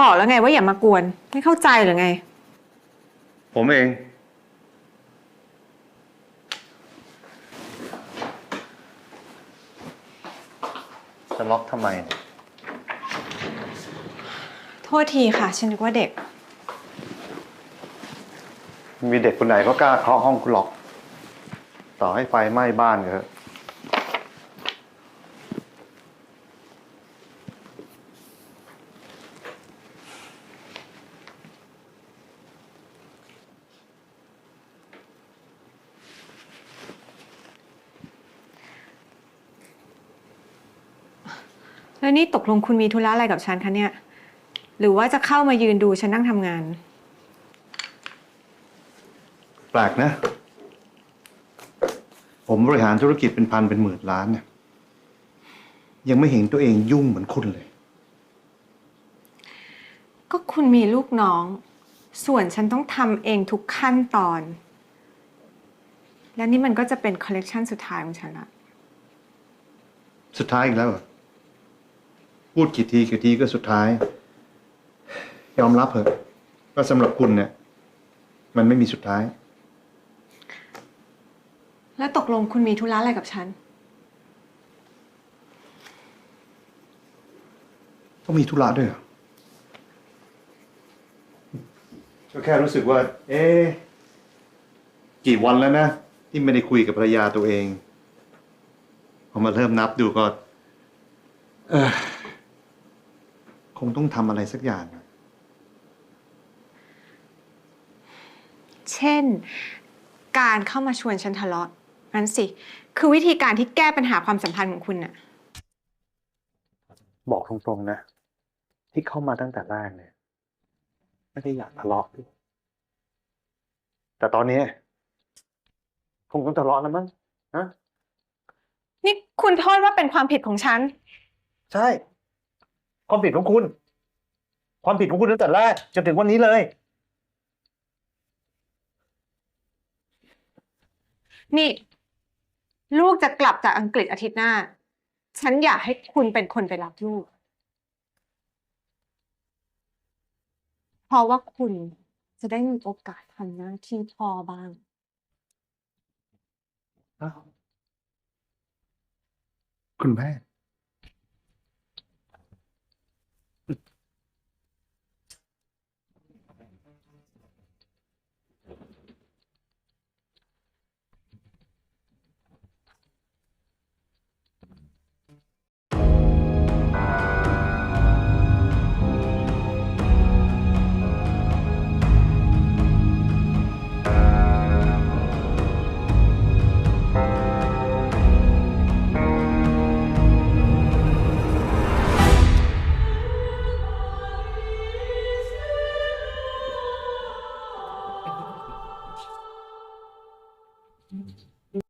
บอกแล้วไงว่าอย่ามากวน ไม่เข้าใจหรือไง ผมเอง จะล็อกทำไมเนี่ยโทษทีค่ะ ฉันนึกว่าเด็ก มีเด็กคนไหนก็กล้าเคาะห้องคุณหรอก ต่อให้ไฟไหม้บ้านก็เถอะ แล้วนี่ตกลงคุณมีธุระอะไรกับฉันคะเนี่ย หรือว่าจะเข้ามายืนดูฉันนั่งทำงาน แปลกนะ ผมบริหารธุรกิจเป็นพันเป็นหมื่นล้านเนี่ยยังไม่เห็นตัวเองยุ่งเหมือนคุณเลย ก็คุณมีลูกน้อง ส่วนฉันต้องทำเองทุกขั้นตอน และนี่มันก็จะเป็นคอลเลกชันสุดท้ายของฉันละ สุดท้ายอีกแล้วเหรอ พูดกี่ทีกี่ทีก็สุดท้าย ยอมรับเถอะว่าสำหรับคุณเนี่ย มันไม่มีสุดท้าย แล้วตกลงคุณมีธุระอะไรกับฉัน ต้องมีธุระด้วยเหรอก็แค่รู้สึกว่า เอ๊ะกี่วันแล้วนะ ที่ไม่ได้คุยกับภรรยาตัวเองพอมาเริ่มนับดูก็ เออ คงต้องทำอะไรสักอย่างอะเช่น การเข้ามาชวนฉันทะเลาะนั่นสิ คือวิธีการที่แก้ปัญหาความสัมพันธ์ของคุณน่ะ บอกตรงๆนะ ที่เข้ามาตั้งแต่แรกเนี่ย ไม่ได้อยากทะเลาะด้วยแต่ตอนนี้คงต้องทะเลาะแล้วมั้งฮะนี่คุณโทษว่าเป็นความผิดของฉัน ใช่ ความผิดของคุณ ความผิดของคุณตั้งแต่แรกจนถึงวันนี้เลย นี่ ลูกจะกลับจากอังกฤษอาทิตย์หน้า ฉันอยากให้คุณเป็นคนไปรับลูก เพราะว่าคุณจะได้มีโอกาสทำหน้าที่พ่อบ้าง คุณแม่